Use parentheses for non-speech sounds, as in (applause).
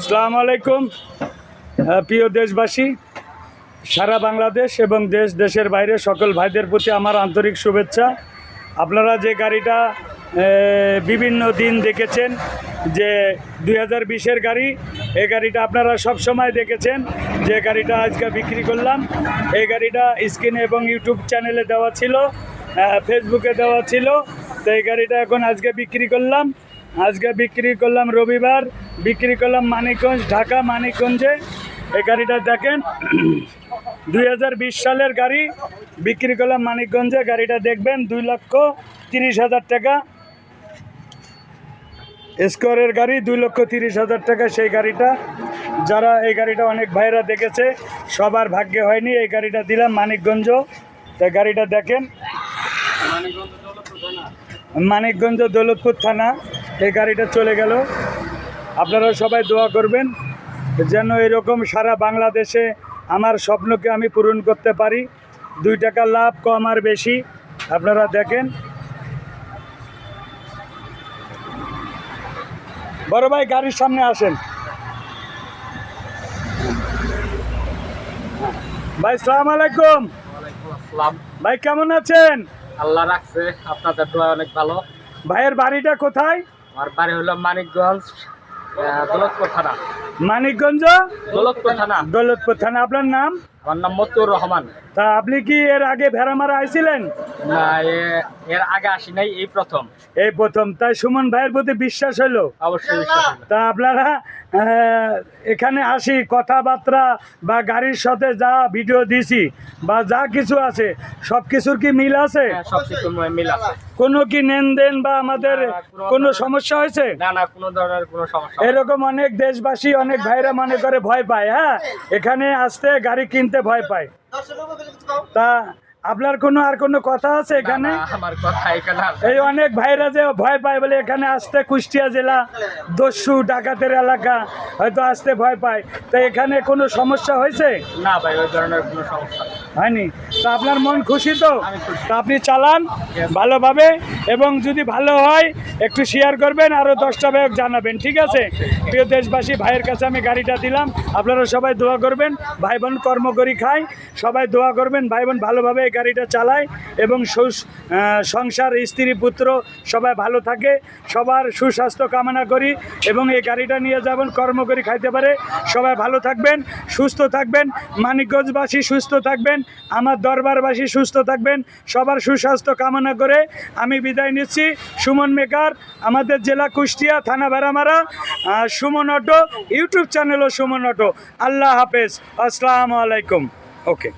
আসসালামু আলাইকুম। প্রিয় দেশবাসী, সারা বাংলাদেশ এবং দেশ, দেশের বাইরে সকল ভাইদের প্রতি আমার আন্তরিক শুভেচ্ছা। আপনারা যে গাড়িটা বিভিন্ন দিন দেখেছেন যে দুই হাজার বিশের গাড়ি এই গাড়িটা আপনারা সব সময় দেখেছেন যে গাড়িটা আজকে বিক্রি করলাম। এই গাড়িটা স্ক্রিনে এবং ইউটিউব চ্যানেলে দেওয়া ছিল ফেসবুকে দেওয়া ছিল। তো এই গাড়িটা এখন আজকে বিক্রি করলাম। আজকে বিক্রি করলাম রবিবার, বিক্রি করলাম মানিকগঞ্জ, ঢাকা মানিকগঞ্জে। এই গাড়িটা দেখেন, (clears throat) দুই হাজার বিশ সালের গাড়ি, বিক্রি করলাম মানিকগঞ্জে। গাড়িটা দেখবেন, দুই লক্ষ তিরিশ হাজার টাকা। স্কোয়ারের গাড়ি, দুই লক্ষ তিরিশ হাজার টাকা সেই গাড়িটা। যারা এই গাড়িটা অনেক ভাইরা দেখেছে, সবার ভাগ্যে হয়নি, এই গাড়িটা দিলাম মানিকগঞ্জ। তাই গাড়িটা দেখেন, মানিকগঞ্জ দৌলতপুর থানা। এই গাড়িটা চলে গেল। আপনারা সবাই দোয়া করবেন যেন এরকম সারা বাংলাদেশে আমার স্বপ্নকে আমি পূরণ করতে পারি। দুই টাকা লাভ কম আর বেশি আপনারা দেখেন। বড় ভাই গাড়ির সামনে আসেন। ভাই সালাম আলাইকুম। ভাই কেমন আছেন? আল্লাহ রাখছে আপনাদের দোয়া অনেক ভালো। ভাইয়ের বাড়িটা কোথায়? আমার বাড়ি হলো মানিকগঞ্জ দৌলতপুর থানা। মানিকগঞ্জ? দৌলতপুর থানা। দৌলতপুর থানা আপনার নাম? আমার নাম মতুর রহমান। তা আপনি কি এর আগে ভেড়ামারা আইছিলেন? না এর আগে আসি নাই এই প্রথম। এই প্রথম। তাই সুমন ভাইয়ের প্রতি বিশ্বাস হলো অবশ্যই বিশ্বাস তা আপনারা এখানে আসি কথাবার্তা বা গাড়ির সাথে যা ভিডিও দিছি বা যা কিছু আছে সব কিছুর কি মিল আছে? হ্যাঁ, মিল আছে। কোনো কি লেনদেন বা আমাদের কোনো সমস্যা হয়েছে? না না কোনো ধরনের কোনো সমস্যা এরকম অনেক দেশবাসী অনেক ভাইরা মনে করে ভয় পায় হ্যাঁ? এখানে আসতে গাড়ি কিনতে ভয় পায়। তা আপনার কোনো আর কোনো কথা আছে এখানে? আমার কথা এখানে এই অনেক ভাইরা যে ভয় পায় বলে এখানে আসতে কুষ্টিয়া জেলা দস্যু ডাকাতের এলাকা হয়তো আসতে ভয় পায়। তো এখানে কোনো সমস্যা হয়েছে? না ভাই ওই ধরনের কোনো সমস্যা হয়নি? তো আপনার মন খুশি তো? তা আপনি চালান ভালোভাবে এবং যদি ভালো হয় একটু শেয়ার করবেন আরও দশটা ভাই জানাবেন, ঠিক আছে? প্রিয় দেশবাসী, ভাইয়ের কাছে আমি গাড়িটা দিলাম। আপনারা সবাই দোয়া করবেন, ভাই বোন কর্ম করি খাই সবাই দোয়া করবেন, ভাই বোন ভালোভাবে এই গাড়িটা চালায় এবং সংসার, স্ত্রী, পুত্র সবাই ভালো থাকে। সবার সুস্বাস্থ্য কামনা করি এবং এই গাড়িটা নিয়ে যাবেন, কর্ম করি খাইতে পারে। সবাই ভালো থাকবেন, সুস্থ থাকবেন, মানিকগঞ্জবাসী সুস্থ থাকবেন, আমার দরবারবাসী সুস্থ থাকবেন। সবার সুস্বাস্থ্য কামনা করে আমি বিদায় নিচ্ছি। সুমন মেকার আমাদের জেলা কুষ্টিয়া, থানা ভেড়ামারা সুমন অটো, ইউটিউব চ্যানেলও সুমন অটো। আল্লাহ হাফেজ। আসসালামু আলাইকুম। ওকে